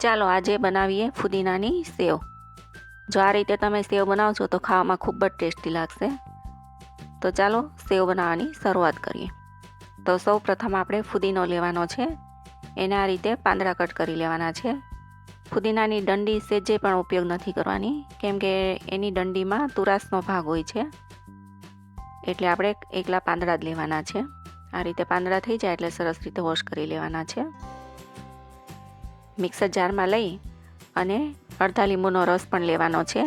ચાલો આજે બનાવીએ ફુદીનાની સેવ. જો આ રીતે તમે સેવ બનાવશો તો ખાવામાં ખૂબ જ ટેસ્ટી લાગશે. તો ચાલો સેવ બનાવવાની શરૂઆત કરીએ. તો સૌ પ્રથમ આપણે ફુદીનો લેવાનો છે. એને આ રીતે પાંદડા કટ કરી લેવાના છે. ફુદીનાની દંડી સેજે પણ ઉપયોગ નથી કરવાની, કેમ કે એની દંડીમાં તુરાસનો ભાગ હોય છે. એટલે આપણે એકલા પાંદડા જ લેવાના છે. આ રીતે પાંદડા થઈ જાય એટલે સરસ રીતે વોશ કરી લેવાના છે. મિક્સર જારમાં લઈ અને અડધા લીંબુનો રસ પણ લેવાનો છે.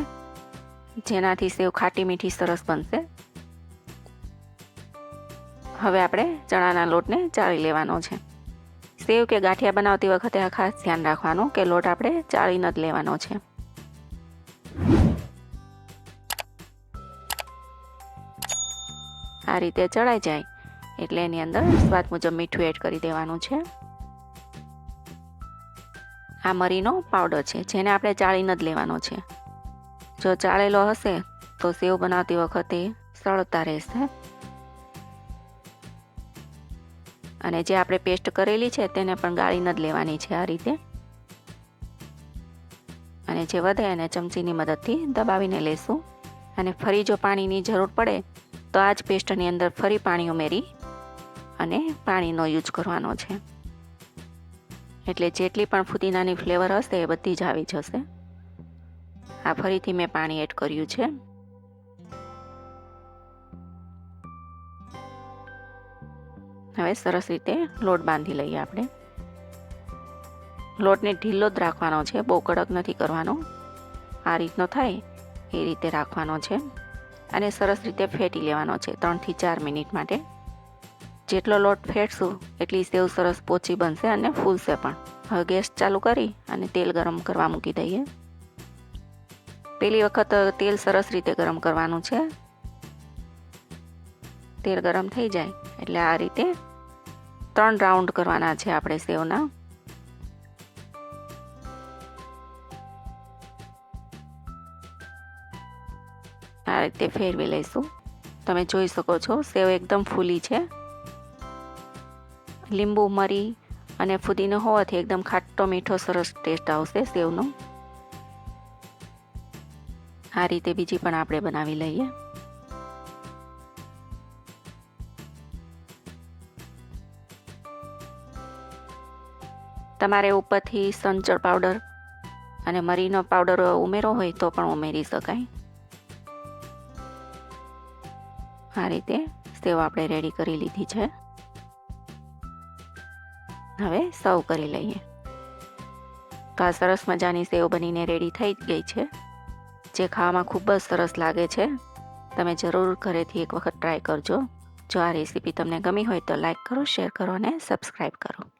જેનાથી સેવ ખાટી મીઠી સરસ બનશે. હવે આપણે ચણાના લોટને ચાળી લેવાનો છે. સેવ કે ગાંઠિયા બનાવતી વખતે આ ખાસ ધ્યાન રાખવાનું કે લોટ આપણે ચાળીને જ લેવાનો છે. આ રીતે ચડાઈ જાય. એટલે એની અંદર સ્વાદ મુજબ મીઠું એડ કરી દેવાનું છે. આ મરીનો પાવડર છે, જેને આપણે ચાળીને જ લેવાનો છે. જો ચાળેલો હશે, તો સેવ બનાવતી વખતે સરળતા રહેશે. અને જે આપણે પેસ્ટ કરેલી છે, તેને પણ ગાળીને જ લેવાની છે આ રીતે. અને જે વધે, એને ચમચીની મદદથી દબાવીને લેશું. અને ફરી જો પાણીની જરૂર પડે, તો આ જ પેસ્ટની અંદર ફરી પાણી ઉમેરી અને પાણીનો યુઝ કરવાનો છે. એટલે જેટલી પણ ફુદીનાની ફ્લેવર હશે એ બધી જ આવી જશે. આ ફરીથી મેં પાણી એડ કર્યું છે. હવે સરસ રીતે લોટ બાંધી લઈએ આપણે. લોટને ઢીલો જ રાખવાનો છે, બહુ કડક નથી કરવાનો. આ રીતનો થાય એ રીતે રાખવાનો છે. અને સરસ રીતે ફેટી લેવાનો છે, ત્રણથી ચાર મિનિટ માટે. જેટલો લોટ ફેટશું એટલી સેવ સરસ પોચી બનશે અને ફૂલશે પણ. હવે ગેસ ચાલુ કરી અને તેલ ગરમ કરવા મૂકી દઈએ. પેલી વખત તેલ સરસ રીતે ગરમ કરવાનું છે. તેલ ગરમ થઈ જાય એટલે આ રીતે ત્રણ રાઉન્ડ કરવાના છે આપણે સેવના. આ રીતે ફેરવી લઈશું. તમે જોઈ શકો છો, સેવ એકદમ ફૂલી છે. લીંબુ, મરી અને ફુદીનો હોવાથી એકદમ ખાટો મીઠો સરસ ટેસ્ટ આવશે સેવનો. આ રીતે બીજી પણ આપણે બનાવી લઈએ. તમારે ઉપરથી સંચળ પાવડર અને મરીનો પાવડર ઉમેરો હોય તો પણ ઉમેરી શકાય. આ રીતે સેવ આપણે રેડી કરી લીધી છે. હવે સર્વ કરી લઈએ. તો આ સરસ મજાની સેવ બનીને રેડી થઈ ગઈ છે. જે ખાવામાં ખૂબ જ સરસ લાગે છે. તમે જરૂર ઘરેથી એક વખત ટ્રાય કરજો. જો આ રેસીપી તમને ગમી હોય તો લાઇક કરો, શેર કરો અને સબસ્ક્રાઈબ કરો.